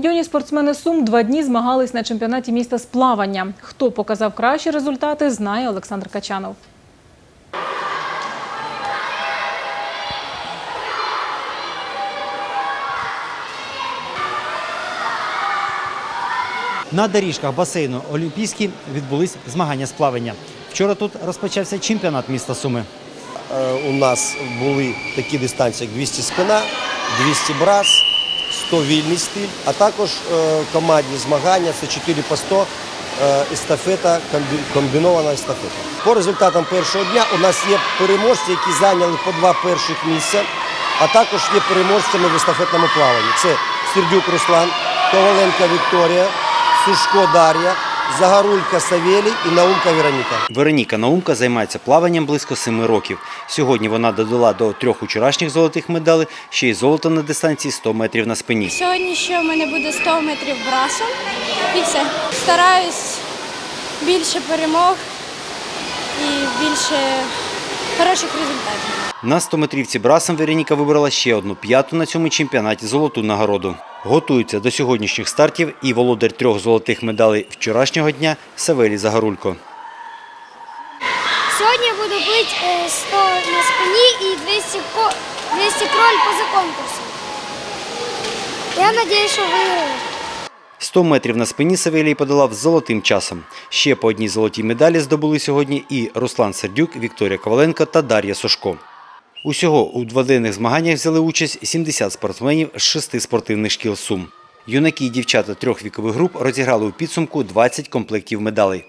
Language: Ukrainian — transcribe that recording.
Юні спортсмени Сум два дні змагались на чемпіонаті міста з плавання. Хто показав кращі результати, знає Олександр Качанов. На доріжках басейну Олімпійський відбулись змагання з плавання. Вчора тут розпочався чемпіонат міста Суми. Е, у нас були такі дистанції, як 200 спина, 200 брас, 100 вільний стиль, а також е, командні змагання це 4 по 100 е, естафета, комбінована естафета. По результатам першого дня у нас є переможці, які зайняли по два перших місця, а також є переможцями в естафетному плаванні. Це Сердюк Руслан, Коваленка Вікторія, Сушко Дар'я, Загорулька Савєлій і Наумка Вероніка. Вероніка Наумка займається плаванням близько семи років. Сьогодні вона додала до трьох учорашніх золотих медалей ще й золото на дистанції 100 метрів на спині. Сьогодні ще в мене буде 100 метрів брасом і все. Стараюсь більше перемог і більше хороших результатів. На 100-метрівці брасом Вероніка вибрала ще одну п'яту на цьому чемпіонаті золоту нагороду. Готується до сьогоднішніх стартів і володар трьох золотих медалей вчорашнього дня Савелій Загорулько. Сьогодні буду бити е, 100 на спині і 200, 200 кроль поза конкурсом. Я сподіваюся, що виграю. 100 метрів на спині Савелій подолав золотим часом. Ще по одній золотій медалі здобули сьогодні і Руслан Сердюк, Вікторія Коваленко та Дар'я Сошко. Усього у дводенних змаганнях взяли участь 70 спортсменів з шести спортивних шкіл Сум. Юнаки і дівчата трьох вікових груп розіграли у підсумку 20 комплектів медалей.